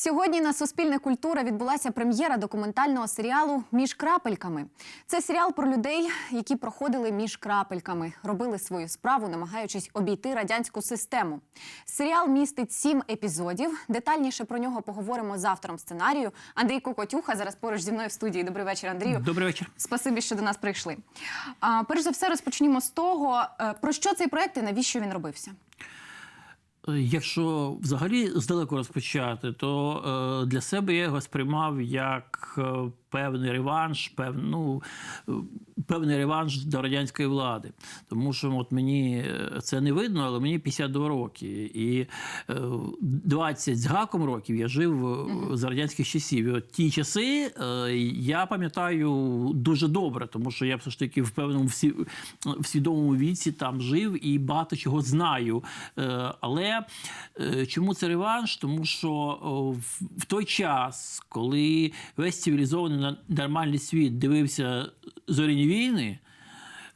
Сьогодні на Суспільне культура відбулася прем'єра документального серіалу Між крапельками. Це серіал про людей, які проходили між крапельками, робили свою справу, намагаючись обійти радянську систему. Серіал містить сім епізодів. Детальніше про нього поговоримо з автором сценарію. Андрій Кокотюха зараз поруч зі мною в студії. Добрий вечір, Андрію. Добрий вечір. Спасибі, що до нас прийшли. А, перш за все, розпочнімо з того, е, про що цей проект і навіщо він робився. Е, Якщо взагалі здалеку розпочати, то е, для себе я його сприймав як е, певний реванш, пев, ну, певний реванш до радянської влади. Тому що от мені це не видно, але мені 52 роки. І е, 20 з гаком років я жив за радянських часів. І от ті часи я пам'ятаю дуже добре, тому що я все ж таки в певному всі, в свідомому віці там жив і багато чого знаю. Е, Але е, чому це реванш? Тому що в- той час, коли весь цивілізований нормальний світ дивився зоряні війни.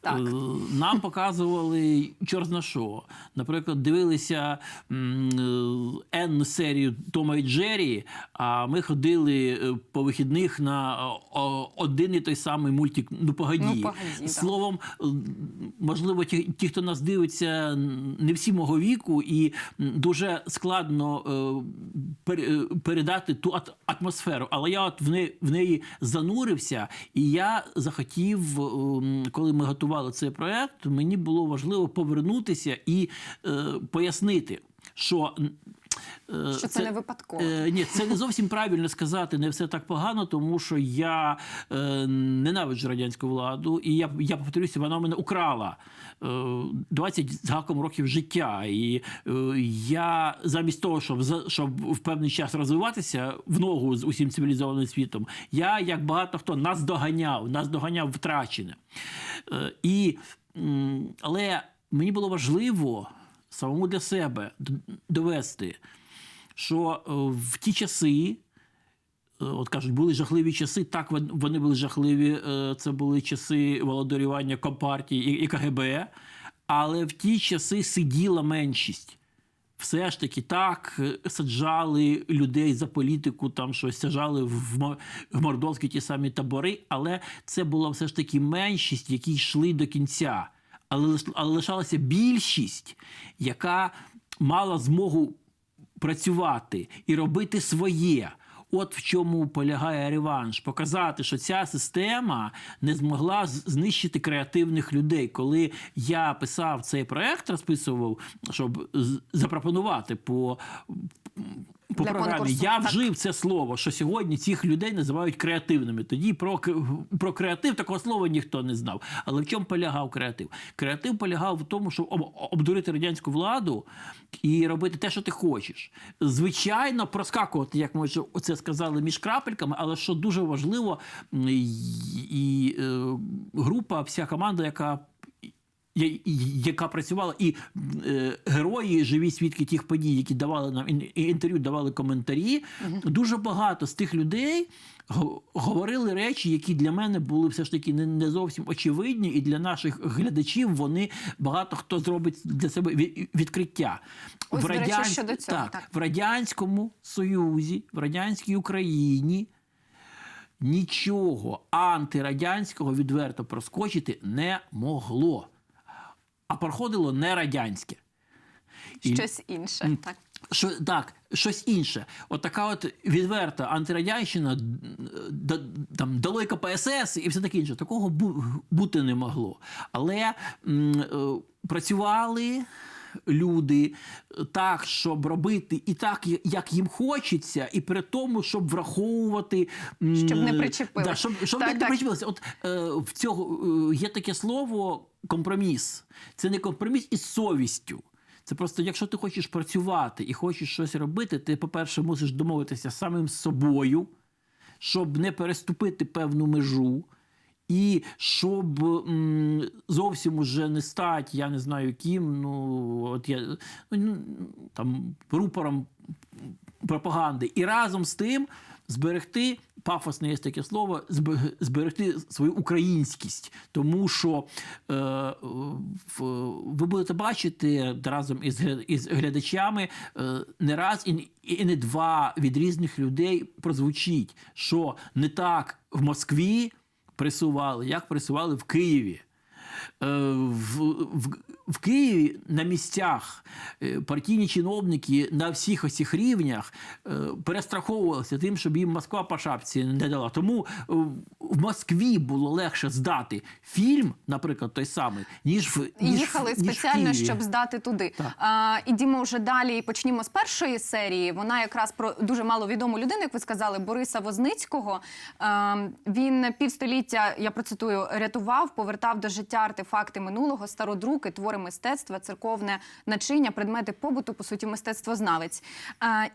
Так. Е, Нам показували чорна що. Наприклад, дивилися енну серію Тома і Джері, а ми ходили е, по вихідних на один і той самий мультик Ну погоді. «Ну, погоді», Словом, е, можливо, ті, ті, хто нас дивиться, не всі мого віку, і дуже складно пер- передати ту ат- атмосферу. Але я от в неї, в неї занурився, і я захотів, ем, коли ми готували цей проект, мені було важливо повернутися і е, пояснити, що. Е, Що це не випадково. Е, ні, це не зовсім правильно сказати, не все так погано, тому що я е, ненавиджу радянську владу, і я, я повторюся, вона мене украла е, 20 з гаком років життя. І я замість того, щоб, щоб в певний час розвиватися в ногу з усім цивілізованим світом, я, як багато хто, нас доганяв, нас доганяв втрачене. І, але мені було важливо самому для себе довести що е, в ті часи, е, от кажуть, були жахливі часи. Так, вони були жахливі. е, Це були часи володарювання Компартії і- КГБ. Але в ті часи сиділа меншість. Все ж таки так саджали людей за політику, там щось саджали в мордовські ті самі табори, але це була все ж таки меншість, які йшли до кінця. Але, лишалася більшість, яка мала змогу працювати і робити своє. От в чому полягає реванш, показати, що ця система не змогла знищити креативних людей. Коли я писав цей проект, розписував, щоб запропонувати по. По Для програмі конкурсу, я так. вжив це слово, що сьогодні цих людей називають креативними. Тоді про, про креатив такого слова ніхто не знав. Але в чому полягав креатив? Креатив полягав в тому, щоб обдурити радянську владу і робити те, що ти хочеш. Звичайно, проскакувати, як ми вже це сказали, між крапельками, але що дуже важливо, і, і е, група, вся команда, яка яка працювала, і е, герої, живі свідки тих подій, які давали нам інтерв'ю, давали коментарі. Дуже багато з тих людей говорили речі, які для мене були все ж таки не, не зовсім очевидні, і для наших глядачів вони багато хто зробить для себе відкриття. Ось, до речі, щодо цього, так, так. в радянському Союзі, в радянській Україні нічого антирадянського відверто проскочити не могло. А проходило не радянське. Щось інше. Так. Що, так, щось інше. От така от відверта антирадянщина, там, далой КПСС і все таке інше. Такого бу- бути не могло. Але м, е, працювали люди так, щоб робити і так, як їм хочеться, і при тому, щоб враховувати. Щоб не причепилось. Да, щоб, щоб Так, не, так. причепилося. От е, в цього е, є таке слово компроміс. Це не компроміс із совістю. Це просто, якщо ти хочеш працювати і хочеш щось робити, ти, по-перше, мусиш домовитися з самим собою, щоб не переступити певну межу. І щоб м, зовсім уже не стати, я не знаю ким, ну от я ну, там рупором пропаганди. І разом з тим зберегти пафосне є таке слово, зберегти свою українськість. Тому що е, ви будете бачити разом із, із глядачами е, не раз і, і не два від різних людей прозвучить, що не так в Москві пресували, як пресували в Києві. Е, В, в, в Києві на місцях е, партійні чиновники на всіх оцих рівнях е, перестраховувалися тим, щоб їм Москва по шапці не дала. Тому е, в Москві було легше здати фільм, наприклад, той самий, ніж в ніж, Їхали в- ніж в спеціально, Києві. щоб здати туди. Так. А, ідімо вже далі і почнімо з першої серії. Вона якраз про дуже маловідому людину, як ви сказали, Бориса Возницького. А, він півстоліття, я процитую, рятував, повертав до життя артефакти минулого, стародруки, твори мистецтва, церковне начиння, предмети побуту, по суті, мистецтвознавець.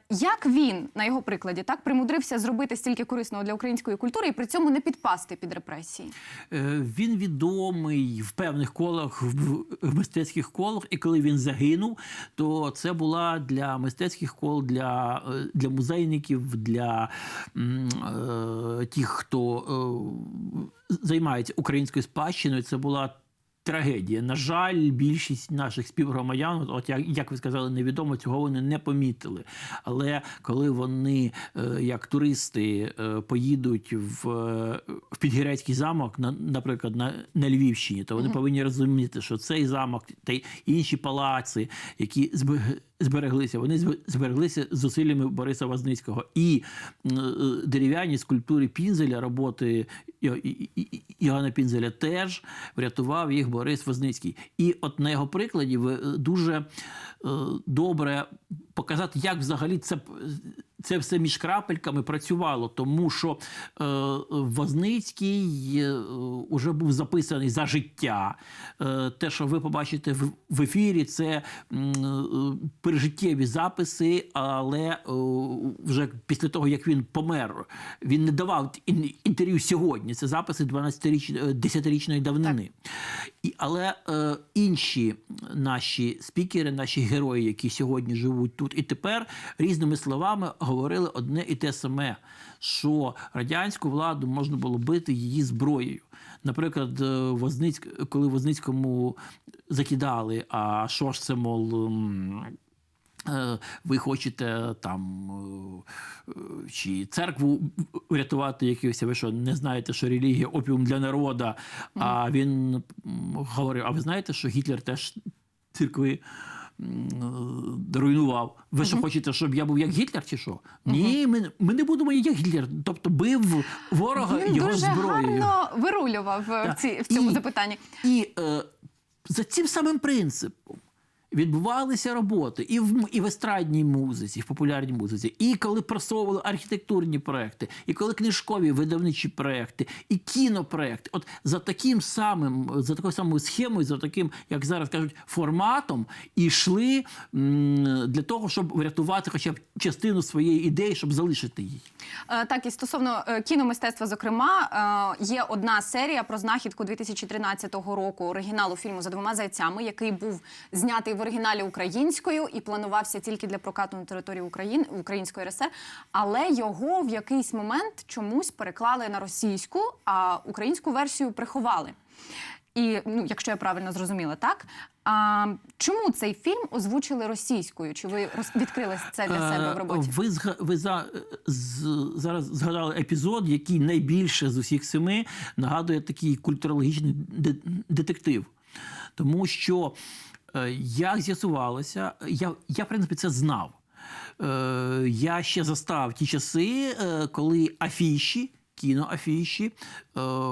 Як він на його прикладі так примудрився зробити стільки корисного для української культури і при цьому не підпасти під репресії? Е, Він відомий в певних колах, в в мистецьких колах, і коли він загинув, то це була для мистецьких кол, для, е, для музейників, для е, тих, хто е, займається українською спадщиною. Це була. Трагедія. На жаль, більшість наших співгромадян, от як, як ви сказали, невідомо цього вони не помітили. Але коли вони, е, як туристи, е, поїдуть в, е, в Підгірецький замок, на, наприклад, на, на Львівщині, то вони повинні розуміти, що цей замок та й інші палаци, які зб- збереглися, вони зб- збереглися зусиллями Бориса Возницького. І дерев'яні скульптури Пінзеля, роботи Йо- І- І- І- Іоанна Пінзеля теж врятував їх Борис Возницький. І от на його прикладі е, дуже е, добре показати, як взагалі це, це все між крапельками працювало, тому що е, Возницький е, уже був записаний за життя. Е, те, що ви побачите в, в ефірі, це е, пережиттєві записи, але е, вже після того, як він помер, він не давав інтерв'ю сьогодні. Це записи 10-річної давнини. І, але е, інші наші спікери, наші герої, які сьогодні живуть тут і тепер, різними словами говорили одне і те саме, що радянську владу можна було бити її зброєю. Наприклад, е, Возницьк, коли Возницькому закидали, а що ж це, мов. е, Ви хочете там е, чи церкву врятувати якусь, ви що не знаєте, що релігія опіум для народу. А він говорив: а ви знаєте, що Гітлер теж церкви руйнував. Ви що хочете, щоб я був як Гітлер, чи що? Ні, ми, ми не будемо як Гітлер. Тобто бив ворога Він його дуже зброєю. гарно вирулював е, в, ці, в цьому І- запитанні. І е, за цим самим принципом відбувалися роботи і в, і в естрадній музиці, і в популярній музиці, і коли просовували архітектурні проекти, і коли книжкові видавничі проекти, і кінопроекти. От за таким самим, за такою самою схемою, за таким, як зараз кажуть, форматом, і йшли для того, щоб врятувати хоча б частину своєї ідеї, щоб залишити її. Е, Так, і стосовно е, кіномистецтва, зокрема, е, є одна серія про знахідку 2013 року оригіналу фільму за двома зайцями, який був знятий в оригіналі українською і планувався тільки для прокату на території України Української РСР. Але його в якийсь момент чомусь переклали на російську, а українську версію приховали. І ну, якщо я правильно зрозуміла, так а чому цей фільм озвучили російською? Чи ви роз- відкрили це для себе в Е, роботі? Ви, ви за, з, зараз згадали епізод, який найбільше з усіх семи нагадує такий культурологічний де- детектив. Тому що, як з'ясувалося, я, я, в принципі, це знав. Е, я ще застав ті часи, е, коли афіші. Кіноафіші е,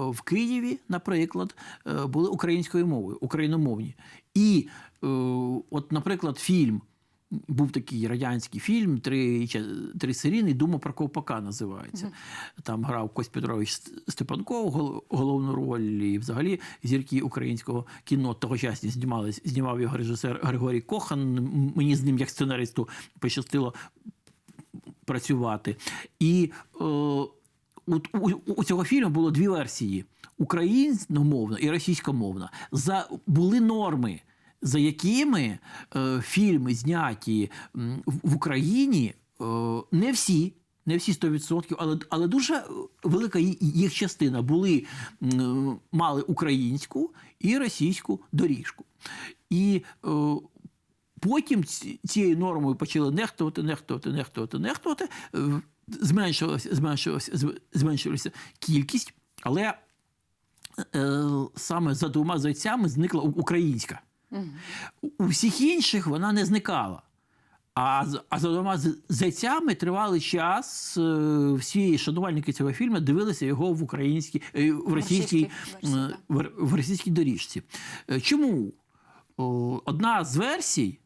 в Києві, наприклад, е, були українською мовою, україномовні. І, е, от, наприклад, фільм був такий радянський фільм, три, три серійний, Дума про Ковпака називається. Там грав Кость Петрович Степанков головну роль, і взагалі зірки українського кіно тогочасні знімались. Знімав його режисер Григорій Кохан. Мені з ним, як сценаристу, пощастило працювати. І е, от у, у цього фільму було дві версії: україномовна і російськомовна. За, були норми, за якими е, фільми зняті в, Україні, е, не всі. Не всі 100%, але, але дуже велика їх частина були, мали українську і російську доріжку. І е, потім цією нормою почали нехтувати, нехтувати, нехтувати, нехтувати. Е, Зменшувалася, зменшувалася, зменшувалася кількість, але е, саме за двома зайцями зникла українська. У- У всіх інших вона не зникала. А, а за двома зайцями тривалий час е, всі шанувальники цього фільму дивилися його в українській е, в російській, в, російській доріжці. Е, Чому? Одна з версій,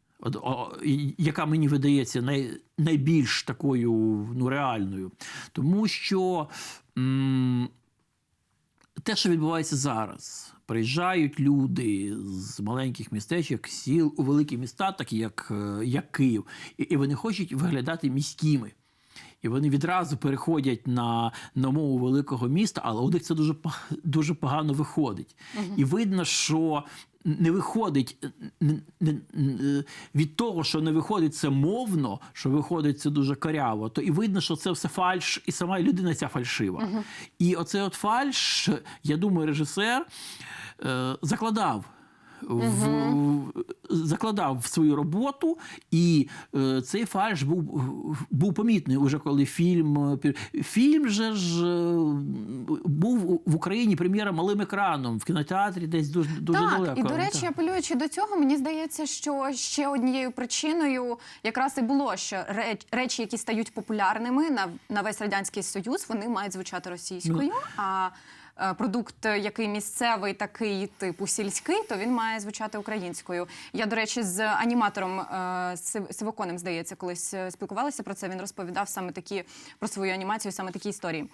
яка мені видається найбільш такою ну, реальною, тому що м, те, що відбувається зараз, приїжджають люди з маленьких містечок, сіл у великі міста, такі як, е, як Київ, і, і вони хочуть виглядати міськими. І вони відразу переходять на, на мову великого міста, але у них це дуже, дуже погано виходить. І видно, що не виходить н- н- від того, що не виходить це мовно, що виходить це дуже коряво, то і видно, що це все фальш, і сама людина ця фальшива. І оцей от фальш, я думаю, режисер е, закладав. В, закладав в свою роботу, і е, цей фальш був, був помітний уже коли фільм. Фільм же ж е, був в Україні прем'єра малим екраном в кінотеатрі, десь дуже дуже так, далеко. і до речі, Так. апелюючи до цього, мені здається, що ще однією причиною якраз і було, що реч- речі, які стають популярними на, на весь радянський союз, вони мають звучати російською. А е, продукт, е, який місцевий, такий типу сільський, то він має звучати українською. Я, до речі, з аніматором е, Сивоконем, здається, колись е, спілкувалася про це. Він розповідав саме такі про свою анімацію, саме такі історії.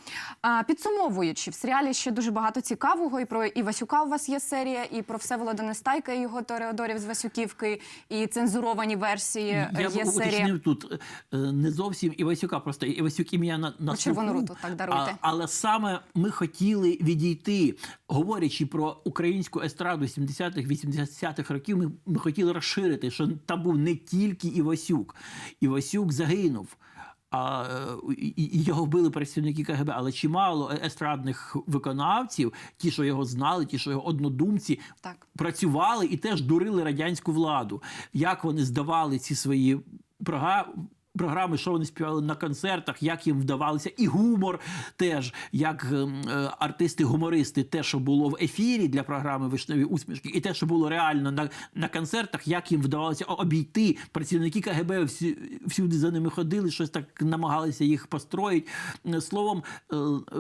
Підсумовуючи, в серіалі ще дуже багато цікавого. І про Івасюка у вас є серія, і про Всеволода Нестайка і його Тореодорів з Васюківки, і цензуровані версії е, Я є серія. уточнив тут е, не зовсім Івасюка, просто Івасюк ім'я на, на Червону руту, так, даруйте. А, але саме ми хотіли відійти, говорячи про українську естраду 70-х, 80-х років, ми, ми хотіли розширити, що там був не тільки Івасюк. Івасюк загинув. А і- його вбили працівники КГБ, але чимало естрадних виконавців, ті, що його знали, ті, що його однодумці, Так. працювали і теж дурили радянську владу. Як вони здавали ці свої програми, що вони співали на концертах, як їм вдавалося, і гумор теж, як ем, е, артисти-гумористи, те, що було в ефірі для програми Вишневі усмішки, і те, що було реально на, на концертах, як їм вдавалося обійти. Працівники КГБ всі, всюди за ними ходили, щось так намагалися їх построїти. Е, Словом, е, е,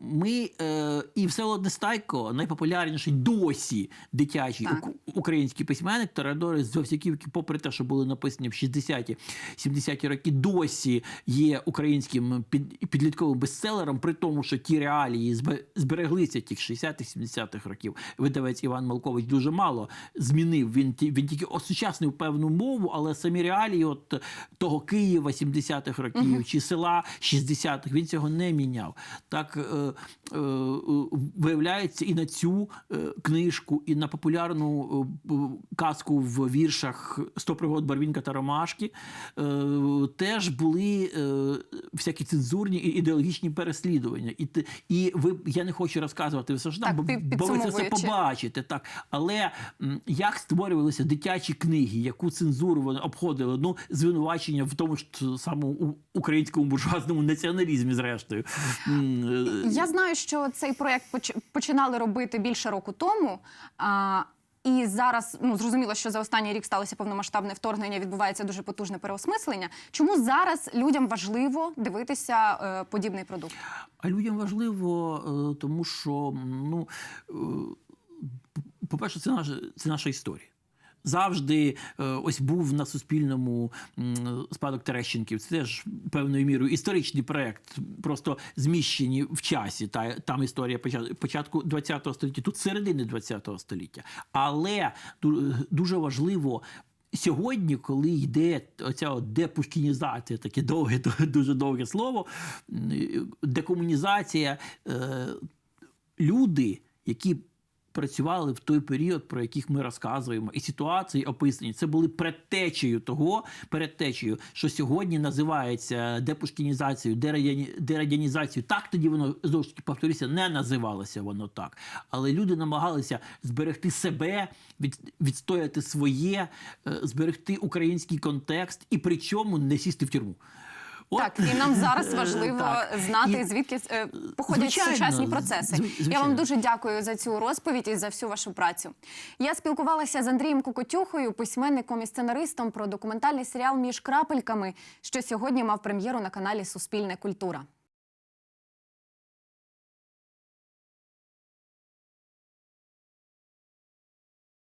ми е, і Всеволод Нестайко, найпопулярніший досі дитячий Так. ук- український письменник Торадори з Вовсяківки, попри те, що були написані в 60-ті, 70-ті роки, досі є українським під, підлітковим бестселером, при тому, що ті реалії збереглися тих 60-х, 70-х років. Видавець Іван Малкович дуже мало змінив. Він, він тільки осучаснив певну мову, але самі реалії от того Києва 70-х років чи села 60-х, він цього не міняв. Так е, е, виявляється, і на цю е, книжку, і на популярну е, казку в віршах «Сто пригод Барвінка та Ромашки е, теж були е, всякі цензурні і ідеологічні переслідування. І, і ви, я не хочу розказувати все ж там, Так, бо, бо ви це все побачите. Так. Але м, як створювалися дитячі книги, яку цензуру вони обходили? Ну, звинувачення в тому ж самому у- українському буржуазному націоналізмі, зрештою. Е, Я знаю, що цей проект поч- починали робити більше року тому. І зараз ну зрозуміло, що за останній рік сталося повномасштабне вторгнення, відбувається дуже потужне переосмислення. Чому зараз людям важливо дивитися е, подібний продукт? А людям важливо, е, тому що, ну, е, по-перше, це наша, це наша історія. Завжди е, ось був на суспільному спадок Терещенків. Це теж певною мірою історичний проект, просто зміщені в часі. Та там історія поча- початку ХХ століття, тут середини ХХ століття. Але дуже важливо. Сьогодні, коли йде оця депушкінізація, таке довге, дуже довге слово, декомунізація, е, люди, які працювали в той період, про яких ми розказуємо, і ситуації описані. Це були предтечею того, предтечею, що сьогодні називається депушкінізацією, дерадяні- дерадянізацією. Так тоді воно знову ж таки повторюся, не називалося воно так. Але люди намагалися зберегти себе, від, відстояти своє, е, зберегти український контекст і причому не сісти в тюрму. От. Так, і нам зараз важливо Так. знати, І- звідки е, походять Звичайно, сучасні процеси. Звичайно. Я вам дуже дякую за цю розповідь і за всю вашу працю. Я спілкувалася з Андрієм Кукотюхою, письменником і сценаристом про документальний серіал між крапельками, що сьогодні мав прем'єру на каналі Суспільне культура.